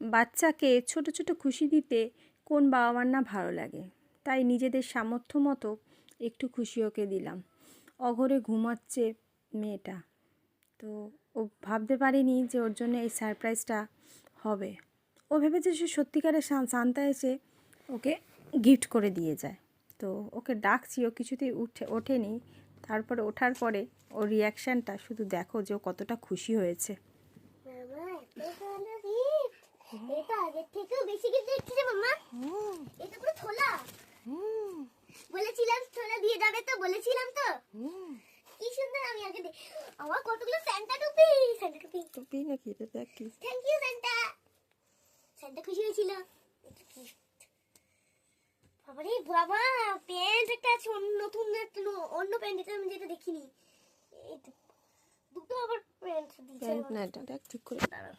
বাচ্চাকে ছোট ছোট খুশি দিতে কোন বাবা মার না ভালো লাগে। তাই নিজেদের সামর্থ্য মতো একটু খুশি ওকে দিলাম। অঘরে ঘুমাচ্ছে মেয়েটা। তো ও ভাবতে পারেনি যে ওর জন্য এই সারপ্রাইজটা হবে। ও ভেবেছে সে সত্যিকারের শান্তা এসে ওকে গিফট করে দিয়ে যায়। তো ওকে ডাকছি, ও কিছুতেই উঠে, ওঠেনি। তারপরে ওঠার পরে ওর রিয়াকশানটা শুধু দেখো যে ও কতটা খুশি হয়েছে মামা এত ভালো গিফট এটা আগের থেকেও বেশি গিফট দিচ্ছে মামা এটা পুরো থোলা বলেছিলাম থোলা দিয়ে যাবে তো বলেছিলাম তো। কি সুন্দর আমি আগে দে- আমার কতগুলো স্যান্টা টুপি? স্যান্টা টুপি। টুপি নাকি এটা দেখ কি? থ্যাংক ইউ স্যান্টা স্যান্টা খুশি হয়েছিল। বাবারে বাবা প্যান্ট একটা নতুন একটা অন্য প্যান্ট এটা আমি যেটা দেখিনি। দুটো আবার প্যান্ট দিয়েছে প্যান্ট না এটা দেখ ঠিক করে। দাঁড়াও।